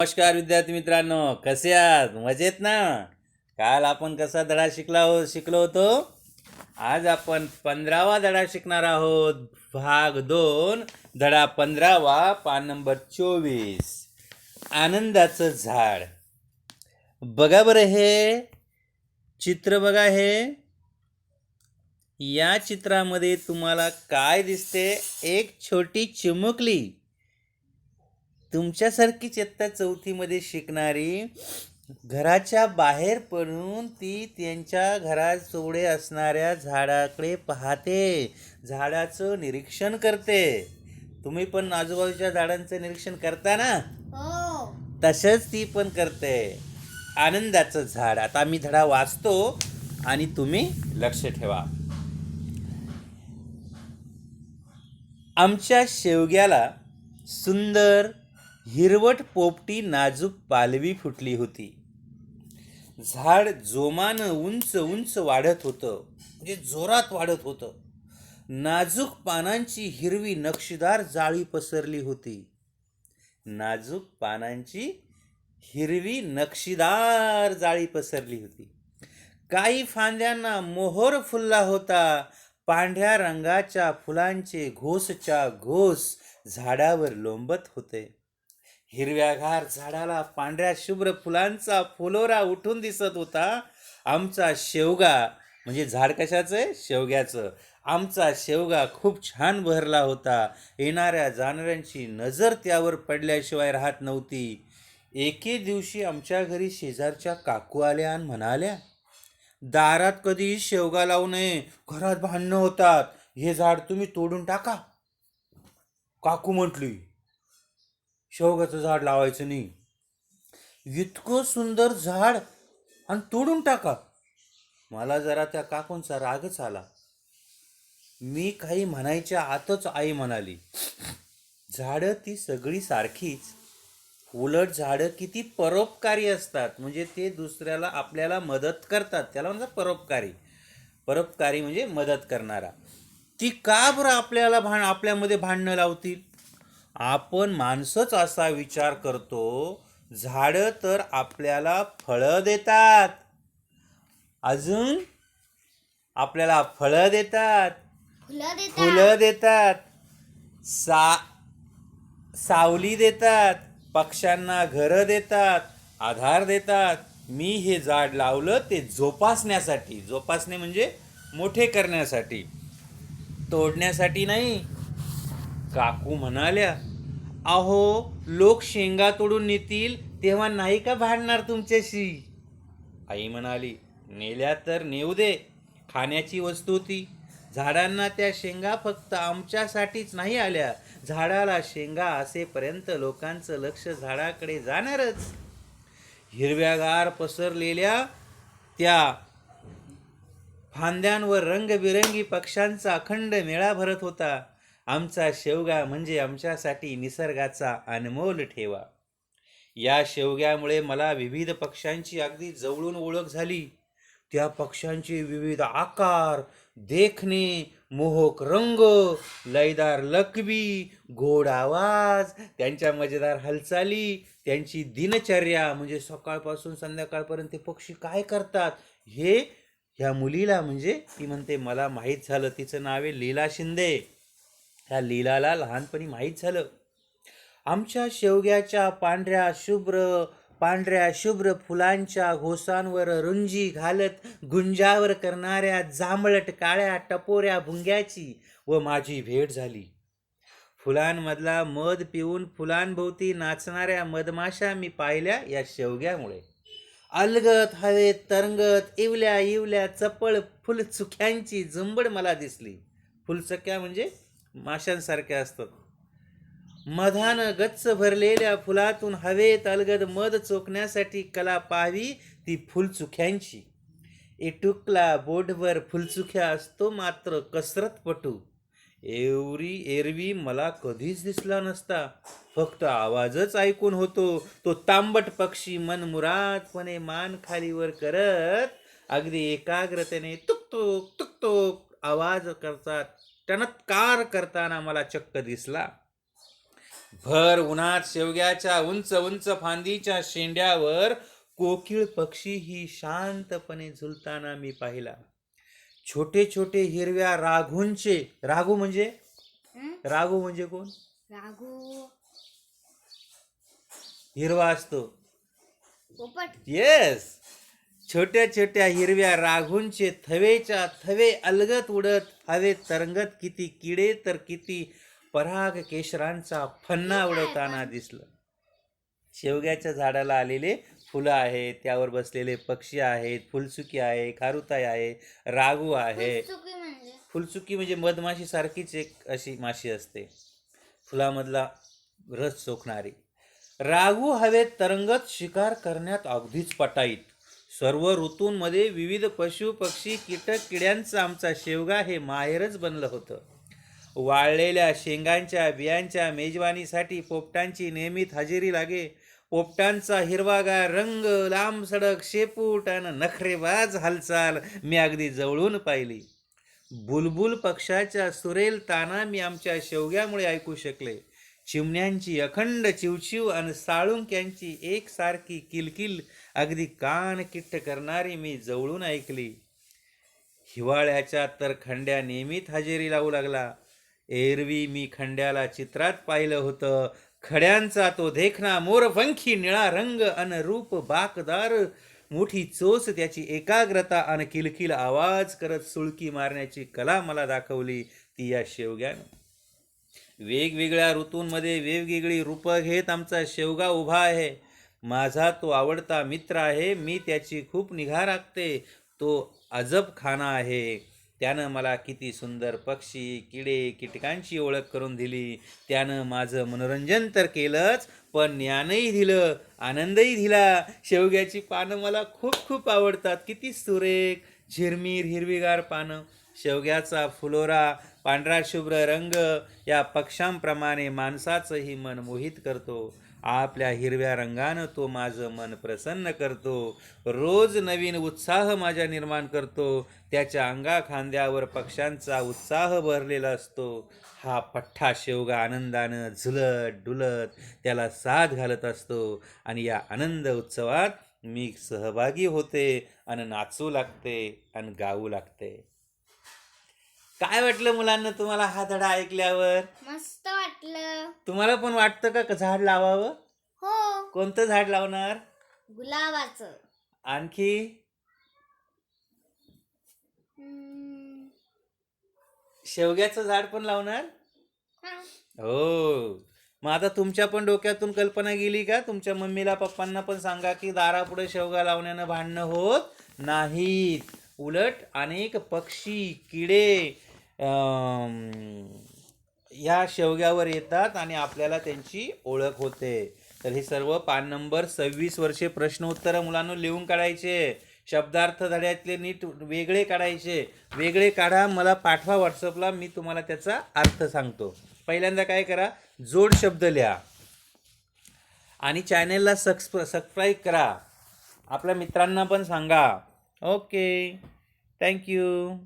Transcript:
नमस्कार विद्यार्थी मित्रांनो कसे आहात? मजेत ना? काल आपण कसा धडा शिकला हो शिकलो होतो? आज आपण पंधरावा धडा शिकणार आहोत. भाग दोन धडा पंधरावा पान नंबर चोवीस. आनंदाचं झाड. बघा बरं हे. चित्र बघा हे. या चित्रामध्ये तुम्हाला काय दिसते? एक छोटी चिमुकली. तुमच्यासारखीच इयत्ता चौथीमध्ये शिकणारी घराच्या बाहेर पडून ती त्यांच्या घराजवळे असणाऱ्या झाडाकडे पाहते. झाडाचं निरीक्षण करते. तुम्ही पण आजूबाजूच्या झाडांचं निरीक्षण करता ना? हो. तसंच ती पण करते. आनंदाचं झाड. आता मी धडा वाचतो आणि तुम्ही लक्ष ठेवा. आमच्या शेवग्याला सुंदर हिरवट पोपटी नाजूक पालवी फुटली होती. झाड जोमानं उंच उंच वाढत होतं. म्हणजे जोरात वाढत होतं. नाजूक पानांची हिरवी नक्षीदार जाळी पसरली होती. नाजूक पानांची हिरवी नक्षीदार जाळी पसरली होती. काही फांद्यांना मोहर फुलला होता. पांढऱ्या रंगाच्या फुलांचे घोसच्या घोस झाडावर लोंबत होते. हिरव्यागार झाडाला पांढऱ्या शुभ्र फुलांचा फुलोरा उठून दिसत होता. आमचा शेवगा म्हणजे झाड कशाचं आहे? शेवग्याचं. आमचा शेवगा खूप छान बहरला होता. येणाऱ्या जाणाऱ्यांची नजर त्यावर पडल्याशिवाय राहत नव्हती. एके दिवशी आमच्या घरी शेजारच्या काकू आल्या आणि म्हणाल्या दारात कधी शेवगा लावू नये. घरात भांडणं होतात. हे झाड तुम्ही तोडून टाका. काकू म्हटली शेवगाचं झाड लावायचं नाही. इतकं सुंदर झाड आणि तोडून टाका. मला जरा त्या काकूंचा रागच आला. मी काही म्हणायच्या आतच आई म्हणाली झाडं ती सगळी सारखीच. उलट झाडं किती परोपकारी असतात. म्हणजे ते दुसऱ्याला आपल्याला मदत करतात. त्याला म्हणतात परोपकारी. परोपकारी म्हणजे मदत करणारा. ती का बरं आपल्याला भांड आपल्यामध्ये भांडणं लावतील? आपण माणसंच असा विचार करतो झाडं तर आपल्याला फळं देतात. अजून आपल्याला फळं देतात. फुलं देतात. सा सावली देतात. पक्ष्यांना घरं देतात. आधार देतात. मी हे झाड लावलं ते जोपासण्यासाठी. जोपासणे म्हणजे मोठे करण्यासाठी. तोडण्यासाठी नाही. काकू म्हणाल्या अहो लोक शेंगा तोडून नेतील तेव्हा नाही का भांडणार तुमच्याशी? आई म्हणाली नेल्या तर नेऊ दे खाण्याची वस्तू ती झाडांना त्या शेंगा फक्त आमच्यासाठीच नाही आल्या. झाडाला शेंगा असेपर्यंत लोकांचं लक्ष झाडाकडे जाणारच. हिरव्यागार पसरलेल्या त्या फांद्यांवर रंगबिरंगी पक्ष्यांचा अखंड मेळा भरत होता. आमचा शेवगा म्हणजे आमच्यासाठी निसर्गाचा अनमोल ठेवा. या शेवग्यामुळे मला विविध पक्ष्यांची अगदी जवळून ओळख झाली. त्या पक्ष्यांचे विविध आकार देखणे मोहक रंग लयदार लकबी गोड आवाज त्यांच्या मजेदार हालचाली त्यांची दिनचर्या म्हणजे सकाळपासून संध्याकाळपर्यंत ते पक्षी काय करतात हे ह्या मुलीला म्हणजे ती म्हणते मला माहीत झालं तिचं नाव आहे लीला शिंदे. ह्या लीलाला लहानपणी माहीत झालं. आमच्या शेवग्याच्या पांढऱ्या शुभ्र पांढऱ्या शुभ्र फुलांच्या घोसांवर रुंजी घालत गुंजावर करणाऱ्या जांभळट काळ्या टपोऱ्या भुंग्याची व माझी भेट झाली. फुलांमधला मध पिऊन फुलांभोवती नाचणाऱ्या मधमाशा मी पाहिल्या या शेवग्यामुळे. अलगत हवेत तरंगत इवल्या इवल्या चपळ फुलचुक्यांची झुंबड मला दिसली. फुलचक्या म्हणजे माशांसारख्या असतात. मधान गच्च भरलेल्या फुलातून हवेत अलगद मध चोखण्यासाठी कला पाहावी ती फुलचुख्यांची. एटुकला बोटभर फुलचुख्या असतो मात्र कसरतपटू. एवरी एरवी मला कधीच दिसला नसता. फक्त आवाजच ऐकून होतो. तो तांबट पक्षी मनमुरादपणे मान खालीवर करत अगदी एकाग्रतेने तुकतुक तुकतुक आवाज करतात. टणत्कार करताना मला चक्क दिसला. भर उन्हात शेवग्याच्या उंच उंच फांदीच्या शेंड्यावर कोकिळ पक्षी ही शांतपणे झुलताना मी पाहिला. छोटे छोटे हिरव्या राघूंचे राघू म्हणजे? राघू म्हणजे कोण? राघू. हिरवा असतो. येस छोट्या छोट्या हिरव्या राघूंचे थवेच्या थवे अलगत उडत हवेत तरंगत किती किडे तर किती पराग केशरांचा फन्ना उडवताना दिसलं. शेवग्याच्या झाडाला आलेले फुलं आहेत त्यावर बसलेले पक्षी आहेत फुलचुकी आहे खारुताई आहे रागू आहे. चुकी म्हणजे? फुलचुकी म्हणजे मधमाशी सारखीच एक अशी माशी असते. फुलामधला रस चोखणारी रागू हवेत तरंगत शिकार करण्यात अगदीच पटाईत. सर्व ऋतूंमध्ये विविध पशु पक्षी कीटक किड्यांचं आमचा शेवगा हे माहेरच बनलं होतं. वाळलेल्या शेंगांच्या बियांच्या मेजवानीसाठी पोपटांची नियमित हजेरी लागे. पोपटांचा हिरवागार रंग लांब सडक शेपूट आणि नखरेबाज हालचाल मी अगदी जवळून पाहिली. बुलबुल पक्षाच्या सुरेल ताना मी आमच्या शेवग्यामुळे ऐकू शकले. चिमण्यांची अखंड चिवचिव आणि साळुंक्यांची एकसारखी किलकिल अगदी कान किट्ट करणारी मी जवळून ऐकली. हिवाळ्याच्या तर खंड्या नेहमीत हजेरी लावू लागला. एरवी मी खंड्याला चित्रात पाहिलं होतं. खड्यांचा तो देखना मोरपंखी निळा रंग अन रूप बाकदार. मोठी चोच त्याची एकाग्रता आणि किलकिल आवाज करत सुळकी मारण्याची कला मला दाखवली ती या शेवग्यानं. वेगवेगळ्या ऋतूंमध्ये वेगवेगळी रूपं घेत आमचा शेवगा उभा आहे. माझा तो आवडता मित्र आहे. मी त्याची खूप निगा राखते. तो अजब खाना आहे. त्यानं मला किती सुंदर पक्षी किडे कीटकांची ओळख करून दिली. त्यानं माझं मनोरंजन तर केलंच पण ज्ञानही दिलं आनंदही दिला. शेवग्याची पानं मला खूप खूप आवडतात. किती सुरेख झिरमीर हिरवीगार पानं शेवग्याचा फुलोरा पांढरा शुभ्र रंग या पक्षांप्रमाणे माणसाचंही मन मोहित करतो. आपल्या हिरव्या रंगानं तो माझं मन प्रसन्न करतो. रोज नवीन उत्साह माझ्या निर्माण करतो. त्याच्या अंगा खांद्यावर पक्ष्यांचा उत्साह भरलेला असतो. हा पठ्ठा शेवगा आनंदानं झुलत डुलत त्याला साथ घालत असतो. आणि या आनंद उत्सवात मी सहभागी होते आणि नाचू लागते आणि गाऊ लागते. काय वाटलं मुलांना तुम्हाला हा धडा ऐकल्यावर? मस्त वाटलं. तुम्हाला पण वाटतं का झाड लावावं? हो. कोणतं झाड लावणार? गुलाबाचं. आणखी? हम्म, शेवग्याचं झाड पण लावणार? हा. हो. मग आता तुमच्या पण डोक्यातून कल्पना गेली का? तुमच्या मम्मीला पप्पांना पण सांगा की दारापुढे शेवगा लावण्यानं भांडणं होत नाहीत. उलट अनेक पक्षी किडे या ह्या शेवग्यावर येतात आणि आपल्याला त्यांची ओळख होते. तर हे सर्व पान नंबर सव्वीस वर्षे प्रश्न उत्तरं मुलांना लिहून काढायचे. शब्दार्थ धड्यातले नीट वेगळे काढायचे. वेगळे काढा मला पाठवा व्हॉट्सअपला मी तुम्हाला त्याचा अर्थ सांगतो. पहिल्यांदा काय करा जोड शब्द लिहा. आणि चॅनेलला सक्स सबस्क्राईब करा. आपल्या मित्रांना पण सांगा. ओके. Thank you.